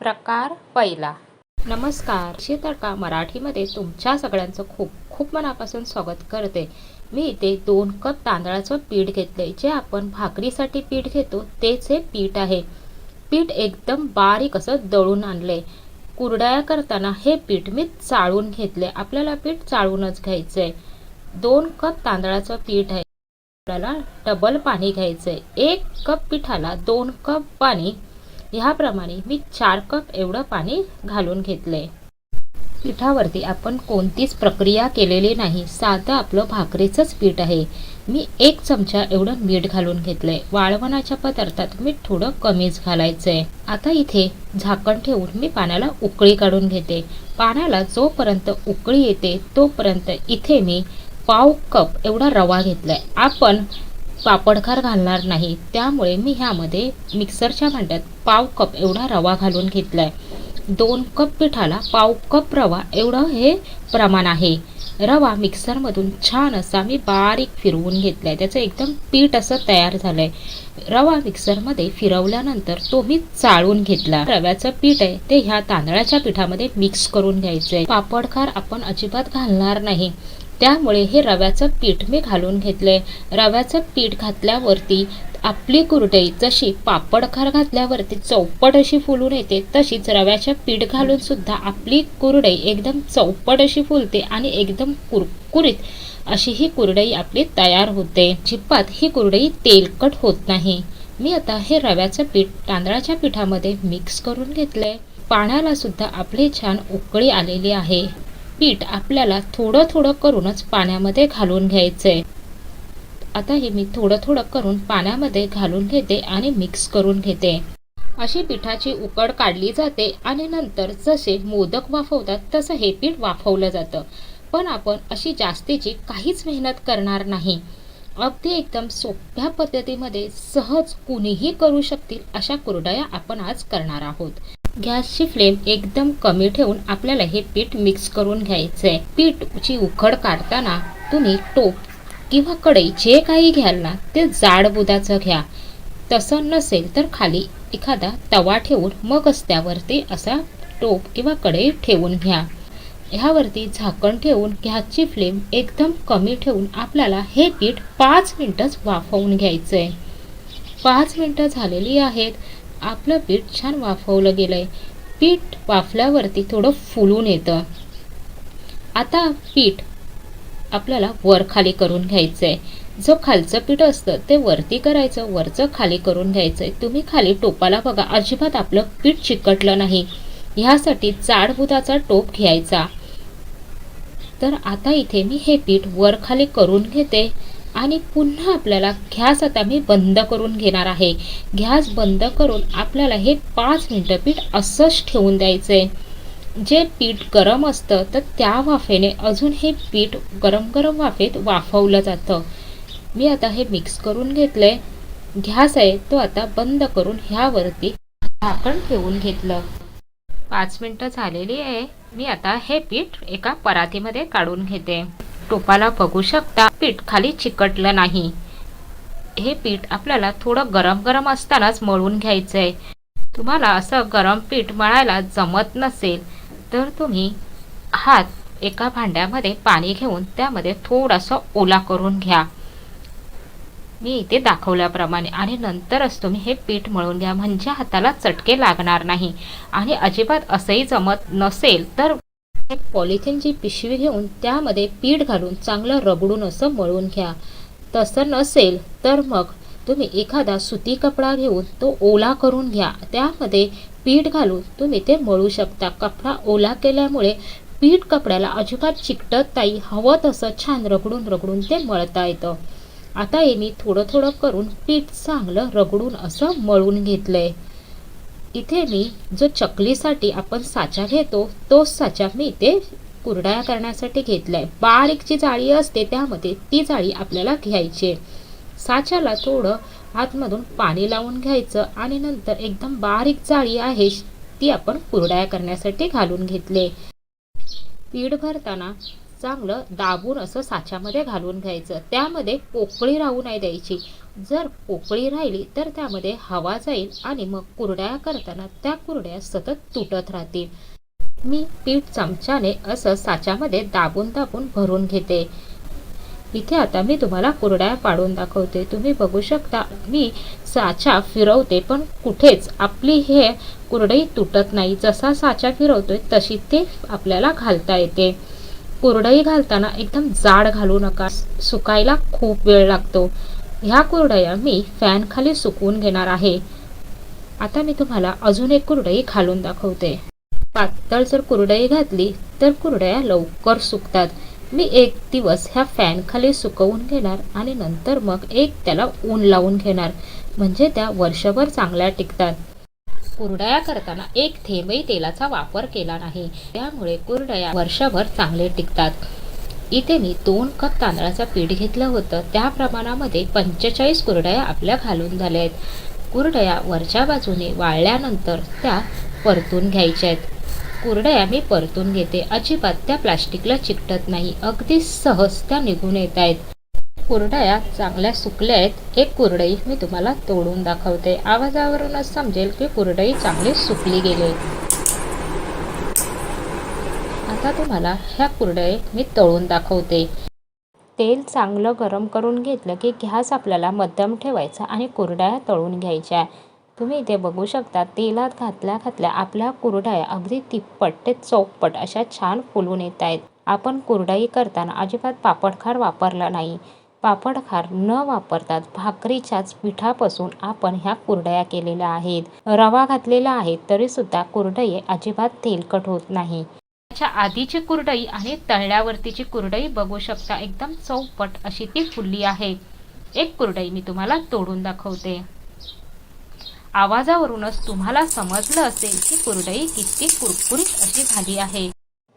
प्रकार पहिला. नमस्कार. शीतळका मराठीमध्ये तुमच्या सगळ्यांचं खूप खूप मनापासून स्वागत करते. मी इथे दोन कप तांदळाचं पीठ घेतले जे आपण भाकरीसाठी पीठ घेतो तेच हे पीठ आहे. पीठ एकदम बारीक असं दळून आणले कुरड्या करताना हे पीठ मी चाळून घेतले आपल्याला पीठ चाळूनच घ्यायचं आहे दोन कप तांदळाचं पीठ आहे. आपल्याला डबल पाणी घ्यायचं आहे एक कप पिठाला दोन कप पाणी ह्याप्रमाणे मी चार कप एवढं पाणी घालून घेतलंय. पिठावरती आपण कोणतीच प्रक्रिया केलेली नाही. साधं आपलं भाकरीचंच पीठ आहे. मी एक चमचा एवढं मीठ घालून घेतलंय. वाळवणाच्या पदार्थात मीठ थोडं कमीच घालायचंय. आता इथे झाकण ठेवून मी पाण्याला उकळी काढून घेते. पाण्याला जोपर्यंत उकळी येते तोपर्यंत इथे मी पाव कप एवढा रवा घेतलाय. आपण पापडखार घालणार नाही. त्यामुळे मी ह्यामध्ये मिक्सरच्या भांड्यात पाव कप एवढा रवा घालून घेतलाय. दोन कप पिठाला पाव कप रवा एवढं हे प्रमाण आहे. रवा मिक्सरमधून छान असा मी बारीक फिरवून घेतलाय. त्याचं एकदम पीठ असं तयार झालंय. रवा मिक्सरमध्ये फिरवल्यानंतर तो मी चाळून घेतला. रव्याचं पीठ आहे ते ह्या तांदळाच्या पिठामध्ये मिक्स करून घ्यायचंय. पापडखार आपण अजिबात घालणार नाही. त्यामुळे हे रव्याचं पीठ मी घालून घेतलंय रव्याचं पीठ घातल्यावरती आपली कुरडई जशी पापडखार घातल्यावरती चौपट अशी फुलून येते तशीच रव्याचं पीठ घालून सुद्धा आपली कुरडई एकदम चौपट अशी फुलते आणि एकदम कुरकुरीत अशी ही कुरडई आपली तयार होते. जिप्पात ही कुरडई तेलकट होत नाही. मी आता हे रव्याचं पीठ तांदळाच्या पिठामध्ये मिक्स करून घेतलंय. पाण्याला सुद्धा आपली छान उकळी आलेली आहे. पीठ आपल्याला थोडं थोडं करूनच पाण्यामध्ये घालून घ्यायचं आहे आता हे मी थोडं थोडं करून पाण्यामध्ये घालून घेते आणि मिक्स करून घेते. अशी पिठाची उकड काढली जाते आणि नंतर जसे मोदक वाफवतात तसं हे पीठ वाफवलं जातं. पण आपण अशी जास्तीची काहीच मेहनत करणार नाही. अगदी एकदम सोप्या पद्धतीमध्ये सहज कुणीही करू शकतील अशा कुरडया आपण आज करणार आहोत. गॅसची फ्लेम एकदम कमी ठेवून आपल्याला हे पीठ मिक्स करून घ्यायचं आहे पीठची उखड काढताना तुम्ही टोप किंवा कढई जे काही घ्याल ना ते जाड बुदाचं घ्या. तसं नसेल तर खाली एखादा तवा ठेवून मगच त्यावरती असा टोप किंवा कढई ठेवून घ्या. ह्यावरती झाकण ठेवून गॅसची फ्लेम एकदम कमी ठेवून आपल्याला हे पीठ पाच मिनटंच वाफवून घ्यायचं आहे पाच मिनटं झालेली आहेत. आपलं पीठ छान वाफवलं गेलं आहे पीठ वाफल्यावरती थोडं फुलून येतं. आता पीठ आपल्याला वर खाली करून घ्यायचं आहे जो खालचं पीठ असतं ते वरती करायचं वरचं खाली करून घ्यायचं आहे तुम्ही खाली टोपाला बघा अजिबात आपलं पीठ चिकटलं नाही. ह्यासाठी जाडबुदाचा टोप घ्यायचा. तर आता इथे मी हे पीठ वर खाली करून घेते. आणि पुन्हा आपल्याला घ्यास आता मी बंद करून घेणार आहे. घ्यास बंद करून आपल्याला हे पाच मिनटं पीठ असंच ठेवून द्यायचं आहे जे पीठ गरम असतं तर त्या वाफेने अजून हे पीठ गरम गरम वाफेत वाफवलं जातं. मी आता हे मिक्स करून घेतलंय. घ्यास आहे तो आता बंद करून ह्यावरती झाकण ठेवून घेतलं. पाच मिनटं झालेली आहे. मी आता हे पीठ एका परातीमध्ये काढून घेते. टोपाला बघू शकता. पीठ खाली चिकटलं नाही. हे पीठ आपल्याला थोडं गरम गरम असतानाच मळून घ्यायचं आहे तुम्हाला असं गरम पीठ मळायला जमत नसेल तर तुम्ही हात एका भांड्यामध्ये पाणी घेऊन त्यामध्ये थोडासा ओला करून घ्या. मी इथे दाखवल्याप्रमाणे आणि नंतरच तुम्ही हे पीठ मळून घ्या. म्हणजे हाताला चटके लागणार नाही आणि अजिबात असंही जमत नसेल तर एक पॉलिथिनची पिशवी घेऊन त्यामध्ये पीठ घालून चांगलं रगडून असं मळून घ्या. तसं नसेल तर मग तुम्ही एखादा सुती कपडा घेऊन तो ओला करून घ्या. त्यामध्ये पीठ घालून तुम्ही ते मळू शकता. कपडा ओला केल्यामुळे पीठ कपड्याला अजिबात चिकटत नाही हवं तसं छान रगडून रगडून ते मळता येतं. आता हे मी थोडं थोडं करून पीठ चांगलं रगडून असं मळून घेतलंय. इथे मी जो चकलीसाठी आपण साचा घेतो तोच साचा मी इथे कुरडया करण्यासाठी घेतलाय. बारीक जी जाळी असते त्यामध्ये ती जाळी आपल्याला घ्यायची साच्याला थोडं आतमधून पाणी लावून घ्यायचं आणि नंतर एकदम बारीक जाळी आहे ती आपण कुरडया करण्यासाठी घालून घेतले पीठ भरताना चांगलं दाबून असं साच्यामध्ये घालून घ्यायचं. त्यामध्ये पोकळी राहू नाही द्यायची. जर पोकळी राहिली तर त्यामध्ये हवा जाईल आणि मग कुरड्या करताना त्या कुरड्या सतत तुटत राहतील. मी पीठ चमच्याने असं साच्यामध्ये दाबून दाबून भरून घेते. इथे आता मी तुम्हाला कुरड्या पाडून दाखवते. तुम्ही बघू शकता मी साचा फिरवते पण कुठेच आपली हे कुरडई तुटत नाही. जसा साचा फिरवतोय तशी ते आपल्याला घालता येते. कुरडई घालताना एकदम जाड घालू नका. सुकायला खूप वेळ लागतो. ह्या कुरडया मी फॅनखाली सुकवून घेणार आहे. आता मी तुम्हाला अजून एक कुरडई घालून दाखवते. पातळ जर कुरडई घातली तर कुरडया लवकर सुकतात. मी एक दिवस ह्या फॅनखाली सुकवून घेणार आणि नंतर मग एक त्याला ऊन लावून घेणार. म्हणजे त्या वर्षभर चांगल्या टिकतात. कुरडया करताना एक थेंबही तेलाचा वापर केला नाही. त्यामुळे कुरडया वर्षभर चांगले टिकतात. इथे मी दोन कप तांदळाचं पीठ घेतलं होतं. त्या प्रमाणामध्ये पंचेचाळीस कुरडया आपल्या घालून झाल्या आहेत कुरडया वरच्या बाजूने वाळल्यानंतर त्या परतून घ्यायच्या आहेत कुरडया मी परतून घेते. अजिबात त्या प्लास्टिकला चिकटत नाही. अगदी सहज त्या निघून येत आहेत कुरडया चांगल्या सुकल्या आहेत. एक कुरडई मी तुम्हाला तोडून दाखवते. आवाजावरूनच समजेल की कुरडई चांगली सुकली गेली आता तुम्हाला ह्या कुरडई मी तळून दाखवते. तेल चांगलं गरम करून घेतलं की गॅस आपल्याला मध्यम ठेवायचा आणि कुरडया तळून घ्यायच्या. तुम्ही इथे बघू शकता तेलात घातल्या घातल्या आपल्या कुरडया अगदी तिप्पट ते चौपट अशा छान फुलून येत आहेत. आपण कुरडई करताना अजिबात पापडखार वापरला नाही. पापडखार न वापरतात. भाकरीच्याच पिठापासून आपण ह्या कुरडया केलेल्या आहेत. रवा घातलेला आहे तरीसुद्धा कुरडई अजिबात तेलकट होत नाही. त्याच्या आधीची कुरडई आणि तळल्यावरतीची कुरडई बघू शकता. एकदम चौपट अशी ती फुलली आहे. एक कुरडई मी तुम्हाला तोडून दाखवते. आवाजावरूनच तुम्हाला समजलं असेल की कुरडई किती कुरकुरीत अशी झाली आहे.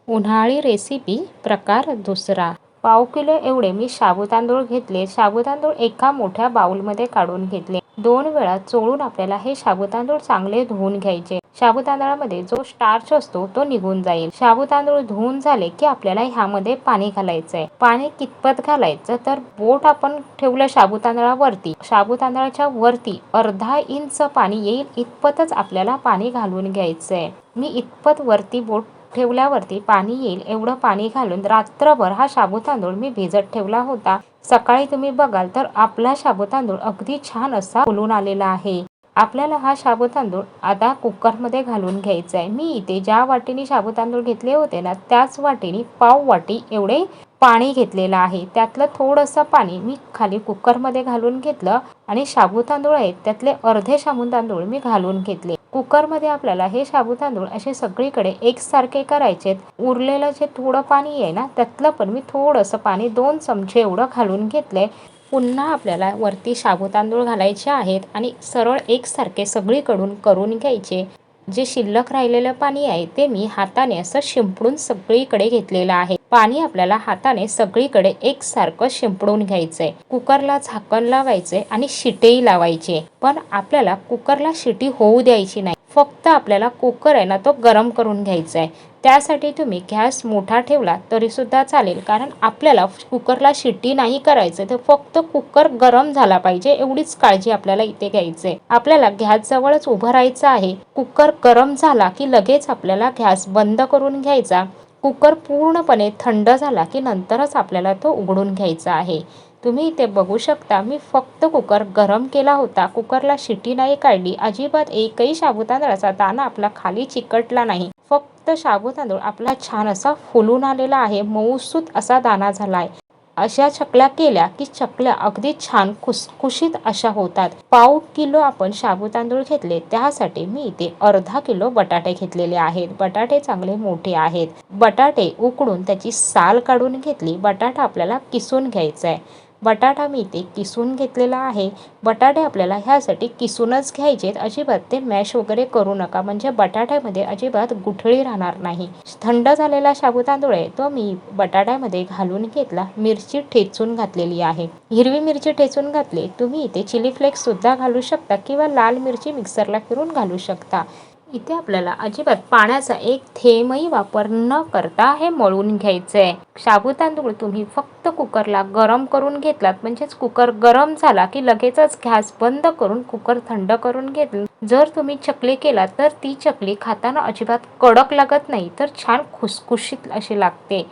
उन्हाळी रेसिपी प्रकार दुसरा. पाव किलो एवढे मी शाबू तांदूळ घेतले. शाबू तांदूळ एका मोठ्या बाउलमध्ये काढून घेतले. दोन वेळा चोळून आपल्याला हे शाबू तांदूळ चांगले धुवून घ्यायचे. शाबू तांदळामध्ये जो स्टार्च असतो तो निघून जाईल. शाबू तांदूळ धुवून झाले की आपल्याला ह्यामध्ये पाणी घालायचं आहे पाणी कितपत घालायचं तर बोट आपण ठेवलं शाबू तांदळावरती शाबू तांदळाच्या वरती अर्धा इंच पाणी येईल इतपतच आपल्याला पाणी घालून घ्यायचं आहे मी इतपत वरती बोट ठेवल्यावरती पाणी येईल एवढं पाणी घालून रात्रभर हा शाबू तांदूळ मी भिजत ठेवला होता. सकाळी तुम्ही बघाल तर आपला शाबू तांदूळ अगदी छान असा फुलून आलेला आहे. आपल्याला हा शाबू तांदूळ आता कुकरमध्ये घालून घ्यायचा आहे मी इथे ज्या वाटीने शाबू तांदूळ घेतले होते ना त्याच वाटीने पाव वाटी एवढे पाणी घेतलेलं आहे. त्यातलं थोडंसं पाणी मी खाली कुकरमध्ये घालून घेतलं आणि शाबू तांदूळ आहेत त्यातले अर्धे शाबू तांदूळ मी घालून घेतले. कुकरमध्ये आपल्याला हे शाबू तांदूळ असे सगळीकडे एकसारखे करायचे उरलेलं जे थोडं पाणी आहे ना त्यातलं पण मी थोडंसं पाणी दोन चमचे एवढं घालून घेतले पुन्हा आपल्याला वरती शाबू तांदूळ घालायचे आहेत आणि सरळ एकसारखे सगळीकडून करून घ्यायचे. जे शिल्लक राहिलेलं पाणी आहे ते मी हाताने असं शिंपडून सगळीकडे घेतलेलं आहे. पाणी आपल्याला हाताने सगळीकडे एकसारखं शिंपडून घ्यायचंय. कुकरला झाकण लावायचंय आणि शिटेही लावायचे. पण आपल्याला कुकरला शिटी होऊ द्यायची नाही. फक्त आपल्याला कुकर आहे ना तो गरम करून घ्यायचा आहे त्यासाठी तुम्ही गॅस मोठा ठेवला तरीसुद्धा चालेल. कारण आपल्याला कुकरला शिट्टी नाही करायचं. तर फक्त कुकर गरम झाला पाहिजे एवढीच काळजी आपल्याला इथे घ्यायची आपल्याला गॅस जवळच उभं राहायचं आहे. कुकर गरम झाला की लगेच आपल्याला गॅस बंद करून घ्यायचा. कुकर पूर्णपणे थंड झाला की नंतरच आपल्याला तो उघडून घ्यायचा आहे. तुम्ही इथे बघू शकता मी फक्त कुकर गरम केला होता. कुकरला शिटी नाही काढली. अजिबात एकही शाबू दाणा आपला खाली चिकटला नाही. फक्त शाबू तांदूळ आपला छान असा फुलून आलेला आहे मऊसूत असा दाना झाला आहे अशा चकल्या केल्या की चकल्या अगदी छान खुसखुशीत अशा होतात. पाव किलो आपण शाबू तांदूळ घेतले त्यासाठी मी इथे अर्धा किलो बटाटे घेतलेले आहेत. बटाटे चांगले मोठे आहेत. बटाटे उकडून त्याची साल काढून घेतली. बटाटा आपल्याला किसून घ्यायचा आहे बटाटा मी इथे किसून घेतलेला आहे. बटाटे आपल्याला ह्यासाठी किसूनच घ्यायचेत. अजिबात ते मॅश वगैरे करू नका. म्हणजे बटाट्यामध्ये अजिबात गुठळी राहणार नाही. थंड झालेला शाबू तांदूळ आहे तो मी बटाट्यामध्ये घालून घेतला. मिरची ठेचून घातलेली आहे. हिरवी मिरची ठेचून घातली. तुम्ही इथे चिली फ्लेक्स सुद्धा घालू शकता किंवा लाल मिरची मिक्सरला फिरून घालू शकता. इथे आपल्याला अजिबात पाण्याचा एक थेंबही वापर न करता हे मळून घ्यायचं आहे शाबू तांदूळ तुम्ही फक्त कुकरला गरम करून घेतलात म्हणजेच कुकर गरम झाला की लगेचच गॅस बंद करून कुकर थंड करून घेतलं. जर तुम्ही चकली केला तर ती चकली खाताना अजिबात कडक लागत नाही तर छान खुसखुशीत अशी लागते.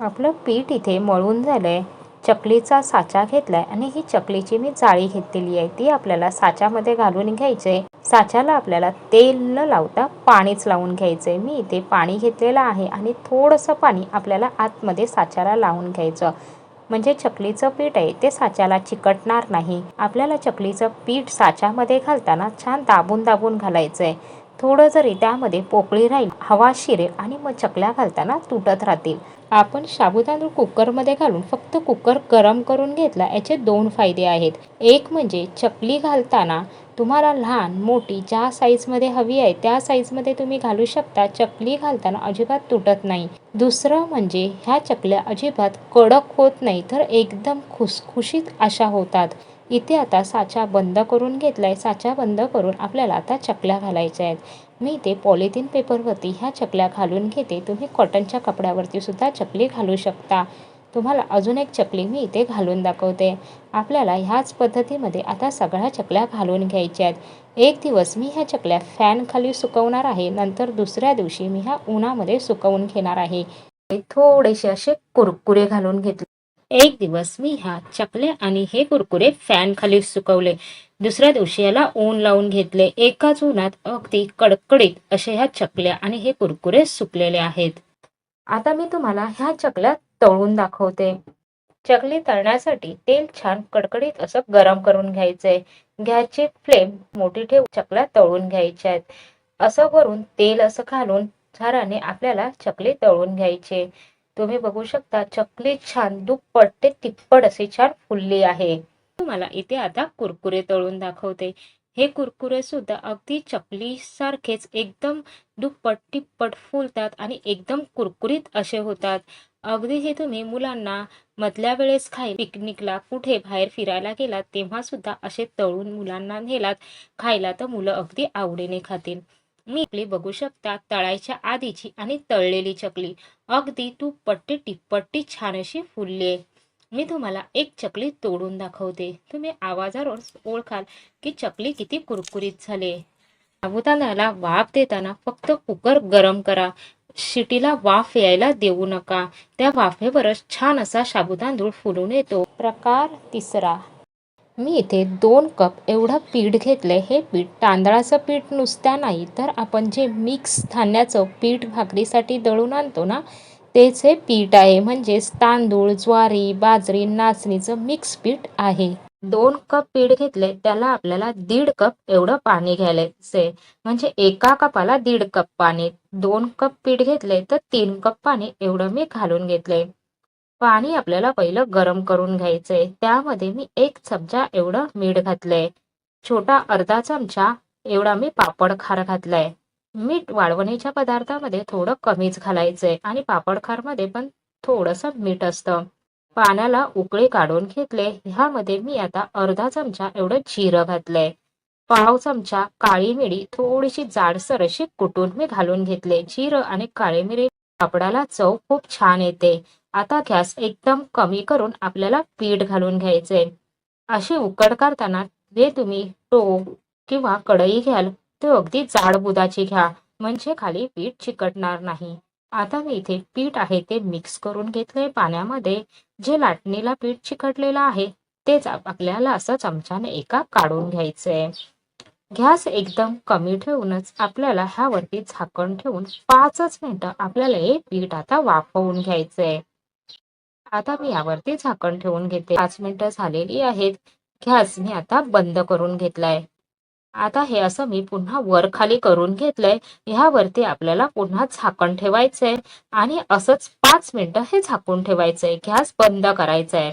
आपलं पीठ इथे मळून झालंय. चकलीचा साचा घेतलाय आणि ही चकलीची मी जाळी घेतलेली आहे ती आपल्याला साच्यामध्ये घालून घ्यायचे साच्याला आपल्याला तेल न लावता पाणीच लावून घ्यायचं आहे मी इथे पाणी घेतलेलं आहे आणि थोडंसं पाणी आपल्याला आतमध्ये साच्याला लावून घ्यायचं. म्हणजे चकलीचं पीठ आहे ते साच्याला चिकटणार नाही. आपल्याला चकलीचं पीठ साच्यामध्ये घालताना छान दाबून दाबून घालायचं आहे थोडं जरी त्यामध्ये पोकळी राहील हवा शिरेल आणि मग चकल्या घालताना तुटत राहतील. आपण साबुदाणा कुकरमध्ये घालून फक्त कुकर गरम करून घेतला याचे दोन फायदे आहेत. एक म्हणजे चकली घालताना तुम्हाला लहान मोठी ज्या साईजमध्ये हवी आहे त्या साईजमध्ये तुम्ही घालू शकता. चकली घालताना अजिबात तुटत नाही. दुसरं म्हणजे ह्या चकल्या अजिबात कडक होत नाही तर एकदम खुसखुशीत अशा होतात. इथे आता साचा बंद करून घेतलाय. साचा बंद करून आपल्याला आता चकल्या घालायच्या आहेत. मी इथे पॉलिथिन पेपरवरती ह्या चकल्या घालून घेते. तुम्ही कॉटनच्या कपड्यावरती सुद्धा चकली घालू शकता. तुम्हाला अजून एक चकली मी इथे घालून दाखवते. आपल्याला ह्याच पद्धतीमध्ये आता सगळ्या चकल्या घालून घ्यायच्या आहेत एक दिवस मी ह्या चकल्या फॅनखाली सुकवणार आहे नंतर दुसऱ्या दिवशी मी ह्या उन्हामध्ये सुकवून घेणार आहे. थोडेसे असे कुरकुरे घालून घेतले. एक दिवस मी ह्या चकले आणि हे कुरकुरे फॅन खाली सुकवले. दुसऱ्या दिवशी याला ऊन लावून घेतले. एकाच उन्हात अगदी कडकडीत असे ह्या चकल्या आणि हे कुरकुरे सुकलेले आहेत. आता मी तुम्हाला ह्या चकल्या तळून दाखवते. चकली तळण्यासाठी तेल छान कडकडीत असं गरम करून घ्यायचंय. गॅसची फ्लेम मोठी ठेवून चकल्या तळून घ्यायच्या आहेत. असं वरून तेल असं घालून झाराने आपल्याला चकली तळून घ्यायचे तुम्ही बघू शकता चकली छान दुप्पट ते तिप्पट अशी छान फुलली आहे. तुम्हाला इथे आता कुरकुरे तळून दाखवते. हे कुरकुरे सुद्धा अगदी चकलीसारखेच एकदम दुप्पट टिप्पट फुलतात आणि एकदम कुरकुरीत असे होतात. अगदी हे तुम्ही मुलांना मधल्या वेळेस खाय पिकनिकला कुठे बाहेर फिरायला गेलात तेव्हा सुद्धा असे तळून मुलांना नेलात खायला तर मुलं अगदी आवडीने खातील. मी आपली बघू शकता तळायच्या आधीची आणि तळलेली चकली. अगदी तू पट्टी टिप्पट्टी छान अशी फुलली आहे मी तुम्हाला एक चकली तोडून दाखवते. तुम्ही आवाजावर ओळखाल की चकली किती कुरकुरीत झाले. साबुदाण्याला वाफ देताना फक्त कुकर गरम करा. शिटीला वाफ यायला देऊ नका. त्या वाफेवरच छान असा साबुदांदूळ फुलून येतो. प्रकार तिसरा. मी इथे दोन कप एवढं पीठ घेतलं. हे पीठ तांदळाचं पीठ नुसत्या नाही तर आपण जे मिक्स धान्याचं पीठ भाकरीसाठी दळून आणतो ना तेच हे पीठ आहे म्हणजेच तांदूळ ज्वारी बाजरी नाचणीचं मिक्स पीठ आहे. दोन कप पीठ घेतले त्याला आपल्याला दीड कप एवढं पाणी घ्यायचंय म्हणजे एका कपाला दीड कप पाणी. दोन कप पीठ घेतले तर तीन कप पाणी एवढं मी घालून घेतले पाणी आपल्याला पहिलं गरम करून घ्यायचंय. त्यामध्ये मी एक चमचा एवढं मीठ घातलंय. छोटा अर्धा चमचा एवढा मी पापड खार घातलाय. मीठ वाळवणीच्या पदार्थामध्ये थोडं कमीच घालायचंय आणि पापड खारमध्ये पण थोडंसं मीठ असतं. पाण्याला उकळी काढून घेतले ह्यामध्ये मी आता अर्धा चमचा एवढं जिरं घातलंय. पाव चमचा काळी मिरी थोडीशी जाडसर अशी कुटून मी घालून घेतले. जिरं आणि काळी मिरी पापडाला चव खूप छान येते. आता गॅस एकदम कमी करून आपल्याला पीठ घालून घ्यायचे अशी उकड करताना जे तुम्ही टो किंवा कढई घ्याल ते अगदी जाड बुदाची घ्या. म्हणजे खाली पीठ चिकटणार नाही. आता मी इथे पीठ आहे ते मिक्स करून घेतले पाण्यामध्ये. जे लाटणीला पीठ चिकटलेलं आहे तेच आपल्याला असं चमच्याने एका काढून घ्यायचंय. गॅस एकदम कमी ठेवूनच आपल्याला ह्यावरती झाकण ठेवून पाचच मिनिटं आपल्याला हे पीठ आता वाफवून घ्यायचंय. आता मी यावरती झाकण ठेवून घेते. पाच मिनिटं झालेली आहेत. गॅस मी आता बंद करून घेतलाय. आता हे असं मी पुन्हा वर खाली करून घेतलंय. ह्यावरती आपल्याला पुन्हा झाकण ठेवायचंय. आणि असंच पाच मिनिटं हे झाकून ठेवायचंय. गॅस बंद करायचंय.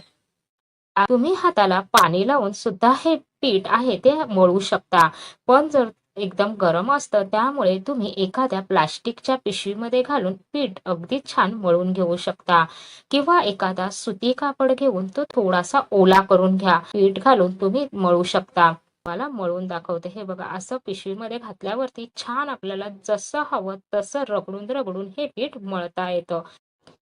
तुम्ही हाताला पाणी लावून सुद्धा हे पीठ आहे ते मळू शकता. पण जर एकदम गरम असतं त्यामुळे तुम्ही एखाद्या प्लास्टिकच्या पिशवीमध्ये घालून पीठ अगदी छान मळून घेऊ शकता. किंवा एखादा सुती कापड घेऊन तो थोडासा ओला करून घ्या. पीठ घालून तुम्ही मळू शकता. तुम्हाला मळून दाखवते. हे बघा असं पिशवीमध्ये घातल्यावरती छान आपल्याला जसं हवं तसं रगडून रगडून हे पीठ मळता येतं.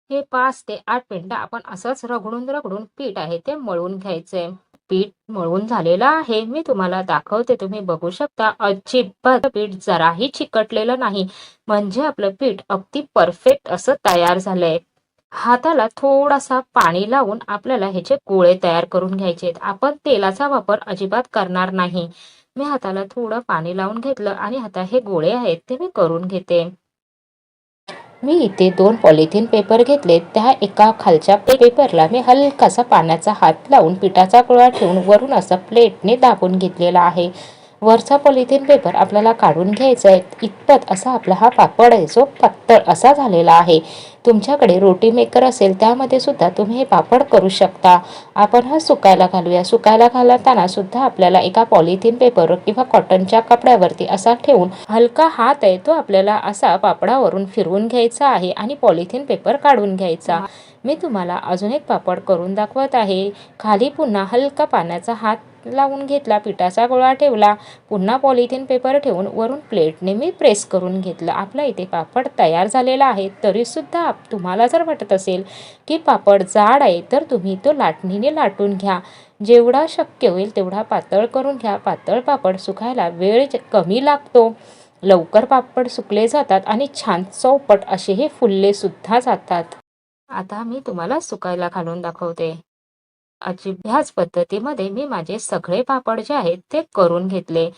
हे पाच ते आठ मिनिटं आपण असंच रगडून रगडून पीठ आहे ते मळून घ्यायचंय. पीठ मळून झालेलं आहे. मी तुम्हाला दाखवते. तुम्ही बघू शकता अजिबात पीठ जराही चिकटलेलं नाही. म्हणजे आपलं पीठ अगदी परफेक्ट असं तयार झालंय. हाताला थोडासा पाणी लावून आपल्याला ह्याचे गोळे तयार करून घ्यायचे आहेत. आपण तेलाचा वापर अजिबात करणार नाही. मी हाताला थोडं पाणी लावून घेतलं आणि आता हे गोळे आहेत ते मी करून घेते. मी इथे दोन पॉलिथिन पेपर घेतले त्या एका खालच्या पेपरला मी हलकासा पाण्याचा हात लावून पिठाचा गोळा ठेवून वरून असा प्लेटने दाबून घेतलेला आहे. वरचा पॉलिथिन पेपर आपल्याला काढून घ्यायचा आहे. इतपत असा आपला हा पापड आहे जो पातळ असा झालेला आहे. तुमच्याकडे रोटी मेकर असेल त्यामध्ये सुद्धा तुम्ही हे पापड करू शकता. आपण हा सुकायला घालूया. सुकायला घालताना सुद्धा आपल्याला एका पॉलिथिन पेपर किंवा कॉटनच्या कपड्यावरती असा ठेवून हलका हात आहे तो आपल्याला असा पापडावरून फिरवून घ्यायचा आहे आणि पॉलिथिन पेपर काढून घ्यायचा. मी तुम्हाला अजून एक पापड करून दाखवत आहे. खाली पुन्हा हलका पाण्याचा हात लावून घेतला पिठाचा गोळा ठेवला पुन्हा पॉलिथिन पेपर ठेवून वरून प्लेटने मी प्रेस करून घेतलं. आपला इथे पापड तयार झालेला आहे. तरीसुद्धा तुम्हाला जर वाटत असेल की पापड जाड आहे तर तुम्ही तो लाटणीने लाटून घ्या. जेवढा शक्य होईल तेवढा पातळ करून घ्या. पातळ पापड सुकायला वेळ कमी लागतो. लवकर पापड सुकले जातात आणि छान चौपट असे हे फुलले सुद्धा जातात. आता मी तुम्हाला सुकायला घालून दाखवते. अजिब ह्याच पद्धतीमध्ये मी माझे सगळे पापड जे आहेत ते करून घेतले.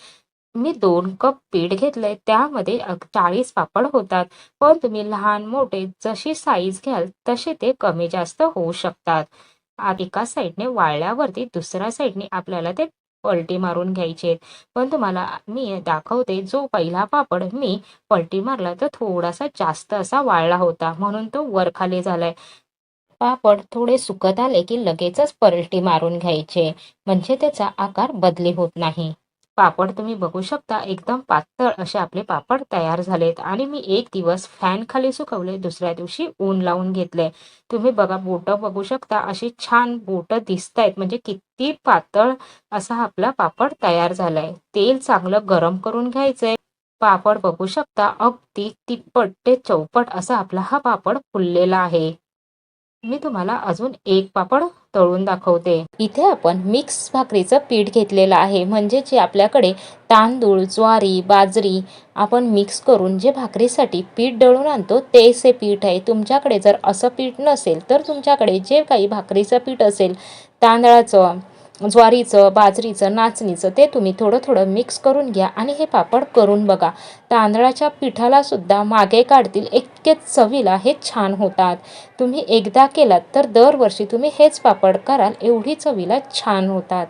मी दोन कप पीठ घेतले त्यामध्ये चाळीस पापड होतात. पण तुम्ही लहान मोठे जशी साईज घ्याल तसे ते कमी जास्त होऊ शकतात. एका साईडने वाळल्यावरती दुसऱ्या साईडने आपल्याला ते पलटी मारून घ्यायचे. पण तुम्हाला मी दाखवते जो पहिला पापड मी पलटी मारला तर थोडासा जास्त असा वाळला होता म्हणून तो वरखाली झालाय. पापड थोडे सुकत आले की लगेचच पलटी मारून घ्यायचे म्हणजे त्याचा आकार बदली होत नाही. पापड तुम्ही बघू शकता एकदम पातळ असे आपले पापड तयार झालेत. आणि मी एक दिवस फॅन खाली सुकवले दुसऱ्या दिवशी ऊन लावून घेतले. तुम्ही बघा बोट बघू शकता अशी छान बोट दिसत आहेत म्हणजे किती पातळ असा आपला पापड तयार झालाय. तेल चांगलं गरम करून घ्यायचंय. पापड बघू शकता अगदी तिप्पट ते चौपट असा आपला हा पापड फुललेला आहे. मी तुम्हाला अजून एक पापड तळून दाखवते. इथे आपण मिक्स भाकरीचं पीठ घेतलेलं आहे. म्हणजे जे आपल्याकडे तांदूळ ज्वारी बाजरी आपण मिक्स करून जे भाकरीसाठी पीठ दळून आणतो तेच पीठ आहे. तुमच्याकडे जर असं पीठ नसेल तर तुमच्याकडे जे काही भाकरीचं पीठ असेल तांदळाचं ज्वारीचं बाजरीचं नाचणीचं ते तुम्ही थोडं थोडं मिक्स करून घ्या आणि हे पापड करून बघा. तांदळाच्या पिठाला सुद्धा मागे काढतील इतकेच चवीला हे छान होतात. तुम्ही एकदा केलात तर दरवर्षी तुम्ही हेच पापड कराल एवढी चवीला छान होतात.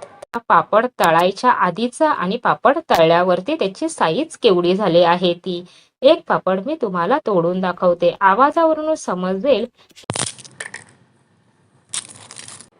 पापड तळायच्या आधीचा आणि पापड तळल्यावरती त्याची साईज केवढी झाली आहे ती. एक पापड मी तुम्हाला तोडून दाखवते. आवाजावरून समजेल.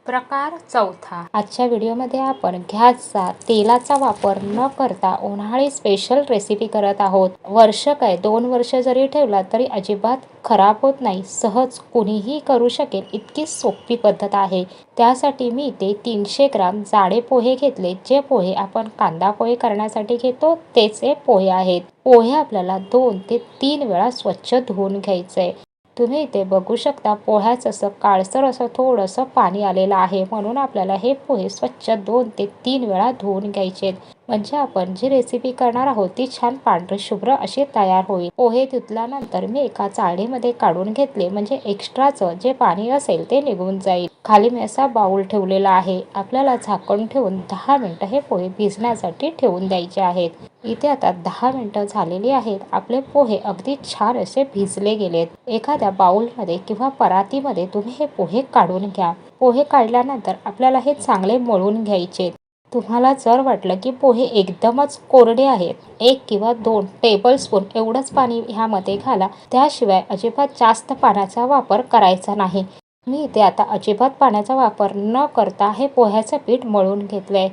प्रकार चौथा. आजच्या व्हिडिओमध्ये आपण गॅसचा तेलाचा वापर न करता उन्हाळी स्पेशल रेसिपी करत आहोत. वर्ष काय दोन वर्ष जरी ठेवला तरी अजिबात खराब होत नाही. सहज कुणीही करू शकेल इतकी सोपी पद्धत आहे. त्यासाठी मी इथे तीनशे ग्राम जाडे पोहे घेतले. जे पोहे आपण कांदा पोहे करण्यासाठी घेतो तेच हे पोहे आहेत. पोहे आपल्याला दोन ते तीन वेळा स्वच्छ धुवून घ्यायचे. तुम्ही इथे बघू शकता पोह्याचं असं काळसर असं थोडंसं पाणी आलेलं आहे. म्हणून आपल्याला हे पोहे स्वच्छ दोन ते तीन वेळा धुवून घ्यायचे म्हणजे आपण जी रेसिपी करणार आहोत ती छान पांढरे शुभ्र अशी तयार होईल. पोहे धुतल्यानंतर मी एका चाळणीमध्ये काढून घेतले. म्हणजे एक्स्ट्राचं जे पाणी असेल ते निघून जाईल. खाली मी असा बाऊल ठेवलेला आहे. आपल्याला झाकण ठेवून दहा मिनटं हे पोहे भिजण्यासाठी ठेवून द्यायचे आहेत. इथे आता दहा मिनटं झालेली आहेत. आपले पोहे अगदी छान असे भिजले गेलेत. एखाद्या बाउलमध्ये किंवा परातीमध्ये तुम्ही हे पोहे काढून घ्या. पोहे काढल्यानंतर आपल्याला हे चांगले मळून घ्यायचे. तुम्हाला जर वाटलं की पोहे एकदमच कोरडे आहेत एक किंवा दोन टेबल स्पून एवढंच पाणी ह्यामध्ये घाला. त्याशिवाय अजिबात जास्त पाण्याचा वापर करायचा नाही. मी इथे आता अजिबात पाण्याचा वापर न करता हे पोह्याचं पीठ मळून घेतलंय.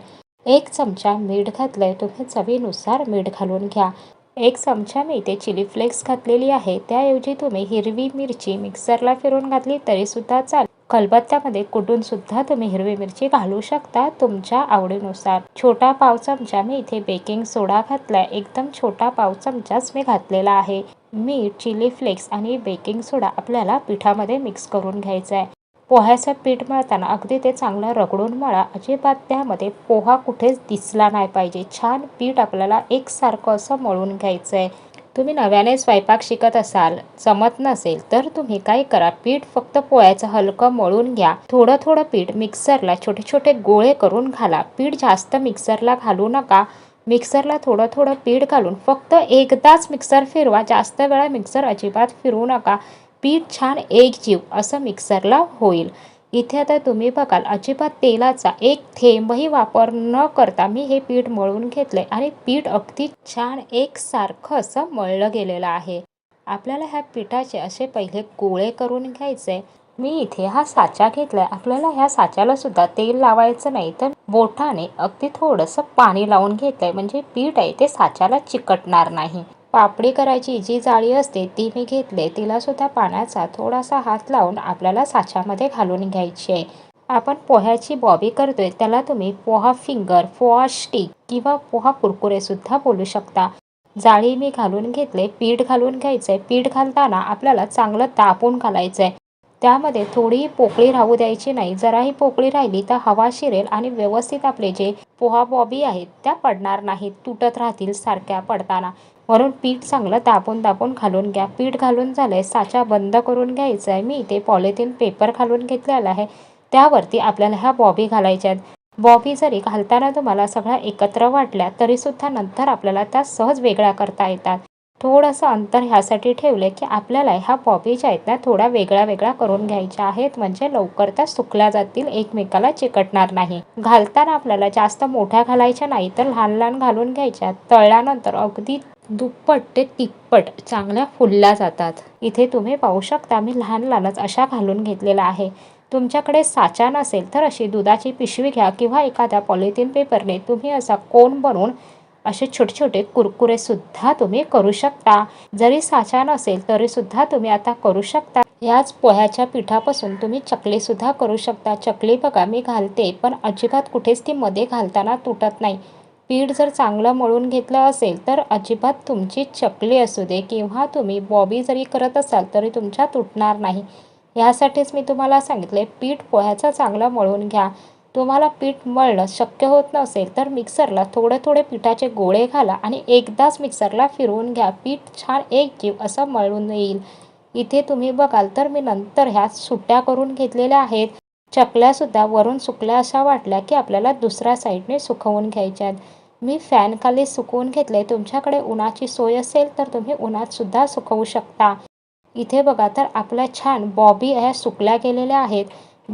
एक चमचा मीठ घातलंय तुम्ही चवीनुसार मीठ घालून घ्या. एक चमचा मी इथे चिली फ्लेक्स घातलेली आहे. त्याऐवजी तुम्ही हिरवी मिरची मिक्सरला फिरून घातली तरीसुद्धा चालेल. चाल खलबत्त्यामध्ये कुटून सुद्धा तुम्ही हिरवी मिरची घालू शकता तुमच्या आवडीनुसार. छोटा पाव चमचा मी इथे बेकिंग सोडा घातलाय. एकदम छोटा पाव चमचाच मी घातलेला आहे. मीठ चिली फ्लेक्स आणि बेकिंग सोडा आपल्याला पिठामध्ये मिक्स करून घ्यायचा आहे पोह्याचं पीठ मळताना अगदी ते चांगलं रगडून मळा. अजिबात त्यामध्ये पोहा कुठेच दिसला नाही पाहिजे. छान पीठ आपल्याला एकसारखं असं मळून घ्यायचं आहे तुम्ही नव्याने स्वयंपाक शिकत असाल जमत नसेल तर तुम्ही काय करा. पीठ फक्त पोळ्याचं हलकं मळून घ्या. थोडं थोडं पीठ मिक्सरला छोटे छोटे गोळे करून घाला. पीठ जास्त मिक्सरला घालू नका. मिक्सरला थोडं थोडं पीठ घालून फक्त एकदाच मिक्सर फिरवा. जास्त वेळा मिक्सर अजिबात फिरवू नका. पीठ छान एकजीव असं मिक्सरला होईल. इथे आता तुम्ही बघाल अजिबात तेलाचा एक थेंबही वापर न करता मी हे पीठ मळून घेतले आणि पीठ अगदी छान एकसारखं असं मळलं गेलेलं आहे. आपल्याला ह्या पिठाचे असे पहिले गोळे करून घ्यायचे. मी इथे हा साचा घेतलाय. आपल्याला ह्या साच्याला सुद्धा तेल लावायचं नाही तर बोटाने अगदी थोडंसं पाणी लावून घेतलंय. म्हणजे पीठ आहे ते साच्याला चिकटणार नाही. पापडी करायची जी जाळी असते ती मी घेतले. तिलासुद्धा पाण्याचा थोडासा हात लावून आपल्याला साच्यामध्ये घालून घ्यायची. आहे आपण पोह्याची बॉबी करतोय त्याला तुम्ही पोहा फिंगर पोहा स्टिक किंवा पोहा कुरकुरे सुद्धा बोलू शकता. जाळी मी घालून घेतले पीठ घालून घ्यायचंय पीठ घालताना आपल्याला चांगलं तापून घालायचंय. त्यामध्ये थोडीही पोकळी राहू द्यायची नाही. जराही पोकळी राहिली तर हवा शिरेल आणि व्यवस्थित आपले जे पोहा बॉबी आहेत त्या पडणार नाहीत तुटत राहतील सारख्या पडताना. म्हणून पीठ चांगलं दाबून दाबून घालून घ्या. पीठ घालून झालं आहे साचा बंद करून घ्यायचा आहे मी इथे पॉलिथिन पेपर घालून घेतलेला आहे. त्यावरती आपल्याला ह्या बॉबी घालायच्या आहेत. बॉबी जरी घालताना तुम्हाला सगळ्या एकत्र वाटल्या तरीसुद्धा नंतर आपल्याला त्या सहज वेगळ्या करता येतात. थोडंसं अंतर ह्यासाठी ठेवले की आपल्याला ह्या बॉबी ज्या आहेत ना थोड्या वेगळ्या वेगळ्या करून घ्यायच्या आहेत. म्हणजे लवकर त्या सुकल्या जातील एकमेकाला चिकटणार नाही. घालताना आपल्याला जास्त मोठ्या घालायच्या नाही तर लहान लहान घालून घ्यायच्या. तळल्यानंतर अगदी दुप्पट ते तिप्पट चांगल्या फुलल्या जातात. इथे तुम्ही पाहू शकता मी लहान लहानच अशा घालून घेतलेला आहे. तुमच्याकडे साचा नसेल तर अशी दुधाची पिशवी घ्या किंवा एखाद्या पॉलिथिन पेपरने तुम्ही असा कोन बनवून असे छोटे छोटे कुरकुरे सुद्धा तुम्ही करू शकता. जरी साचा नसेल तरी सुद्धा तुम्ही आता करू शकता. याच पोह्याच्या पिठापासून तुम्ही चकली सुद्धा करू शकता. चकली बघा मी घालते पण अजिबात कुठेच ती मध्ये घालताना तुटत नाही. पीठ जर चांगलं मळून घेतलं असेल तर अजिबात तुमची चकली असू दे किंवा तुम्ही बॉबी जरी करत असाल तरी तुमच्या तुटणार नाही. ह्यासाठीच मी तुम्हाला सांगितले पीठ पोह्याचं चांगलं मळून घ्या. तुम्हाला पीठ मळणं शक्य होत नसेल तर मिक्सरला थोडे थोडे पिठाचे गोळे घाला आणि एकदाच मिक्सरला फिरवून घ्या. पीठ छान एक जीव असं मळून येईल. इथे तुम्ही बघाल तर मी नंतर ह्या सुट्ट्या करून घेतलेल्या आहेत. चकल्यासुद्धा वरून सुकल्या अशा वाटल्या की आपल्याला दुसऱ्या साईडने सुकवून घ्यायच्या आहेत. मी फॅनखाली सुकवून घेतले तुमच्याकडे उन्हाची सोय असेल तर तुम्ही उन्हातसुद्धा सुकवू शकता. इथे बघा तर आपल्या छान बॉबी ह्या सुकल्या गेलेल्या आहेत.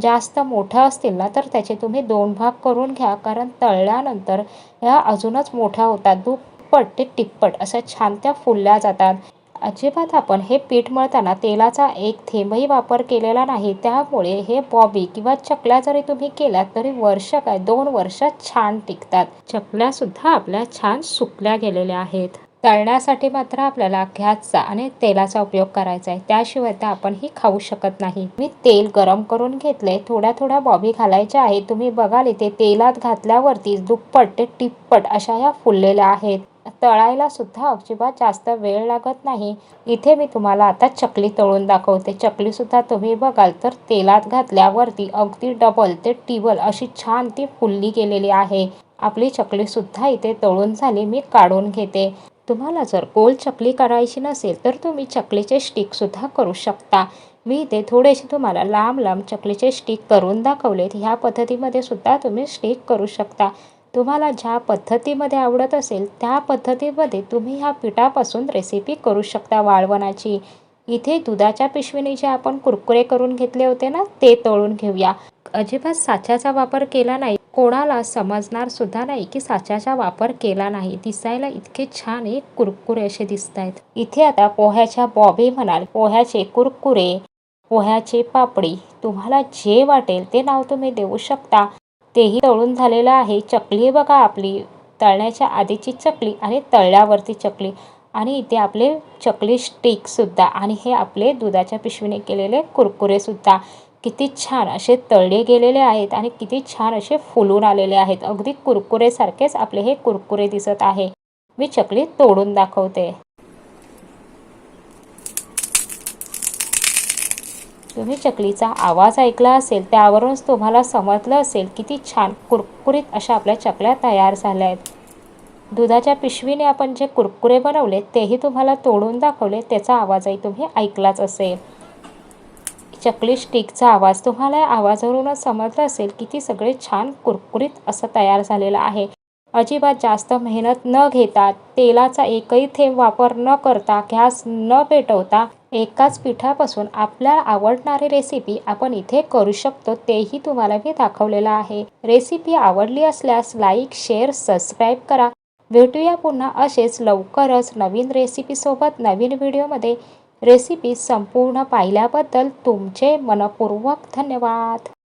जास्त मोठ्या असतील ना तर त्याचे तुम्ही दोन भाग करून घ्या. कारण तळल्यानंतर ह्या अजूनच मोठ्या होतात. दुप्पट ते टिप्पट अशा छान त्या फुलल्या जातात. अजिबात आपण हे पीठ मळताना तेलाचा एक थेंबही वापर केलेला नाही. त्यामुळे हे बॉबी किंवा चकल्या जरी तुम्ही केल्या तरी वर्ष काय दोन वर्ष छान टिकतात. चकल्या सुद्धा आपल्या छान सुकल्या गेलेल्या आहेत. तळण्यासाठी मात्र आपल्याला गॅसचा आणि तेलाचा उपयोग करायचा आहे. त्याशिवाय तर आपण ही खाऊ शकत नाही. मी तेल गरम करून घेतले थोड्या थोड्या बॉबी घालायच्या आहेत. तुम्ही बघाल इथे तेलात घातल्यावरती दुप्पट ते टिप्पट अशा या फुललेल्या आहेत. तळायला सुद्धा अजिबात जास्त वेळ लागत नाही. इथे मी तुम्हाला आता चकली तळून दाखवते. चकली सुद्धा तुम्ही बघाल तर तेलात घातल्यावरती अगदी डबल ते टिबल अशी छान ती फुलली गेलेली आहे. आपली चकली सुद्धा इथे तळून झाली मी काढून घेते. तुम्हाला जर गोल चकली करायची नसेल तर तुम्ही चकलीचे स्टिक सुद्धा करू शकता. मी इथे थोडेसे तुम्हाला लांब लांब चकलीचे स्टिक करून दाखवलेत. ह्या पद्धतीमध्ये सुद्धा तुम्ही स्टिक करू शकता. तुम्हाला ज्या पद्धतीमध्ये आवडत असेल त्या पद्धतीमध्ये तुम्ही ह्या पिठापासून रेसिपी करू शकता वाळवणाची. इथे दुधाच्या पिशवीने जे आपण कुरकुरे करून घेतले होते ना ते तळून घेऊया. अजिबात साच्याचा वापर केला नाही. कोणाला समजणार सुद्धा नाही की साच्याचा वापर केला नाही. दिसायला इतके छान एक कुरकुरे असे दिसत आहेत इथे आता पोह्याच्या बॉबी म्हणाल पोह्याचे कुरकुरे पोह्याचे पापडी तुम्हाला जे वाटेल ते नाव तुम्ही देऊ शकता. तेही तळून झालेलं आहे. चकली बघा आपली. तळण्याच्या आधीची चकली आणि तळल्यावरती चकली. आणि इथे आपले चकली स्टिकसुद्धा आणि हे आपले दुधाच्या पिशवीने केलेले कुरकुरेसुद्धा किती छान असे तळले गेलेले आहेत आणि किती छान असे फुलून आलेले आहेत. अगदी कुरकुरेसारखेच आपले हे कुरकुरे दिसत आहे. मी चकली तोडून दाखवते. तुम्ही चकलीचा आवाज ऐकला असेल त्यावरूनच तुम्हाला समजलं असेल किती छान कुरकुरीत अशा आपल्या चकल्या तयार झाल्या आहेत दुधाच्या पिशवीने आपण जे कुरकुरे बनवले तेही तुम्हाला तोडून दाखवले त्याचा आवाजही तुम्ही ऐकलाच असेल. चकली स्टिकचा आवाज तुम्हाला या आवाजावरूनच समजलं असेल किती सगळे छान कुरकुरीत असं तयार झालेलं आहे. अजिबात जास्त मेहनत न घेता तेलाचा एकही थेंब वापर न करता गॅस न पेटवता एकाच पिठापासून आपल्याला आवडणारी रेसिपी आपण इथे करू शकतो तेही तुम्हाला मी दाखवलेलं आहे. रेसिपी आवडली असल्यास लाईक शेअर सबस्क्राईब करा. भेटूया पुन्हा असेच लवकरच नवीन रेसिपीसोबत नवीन व्हिडिओमध्ये रेसिपी संपूर्ण पाहिल्याबद्दल तुमचे मनपूर्वक धन्यवाद.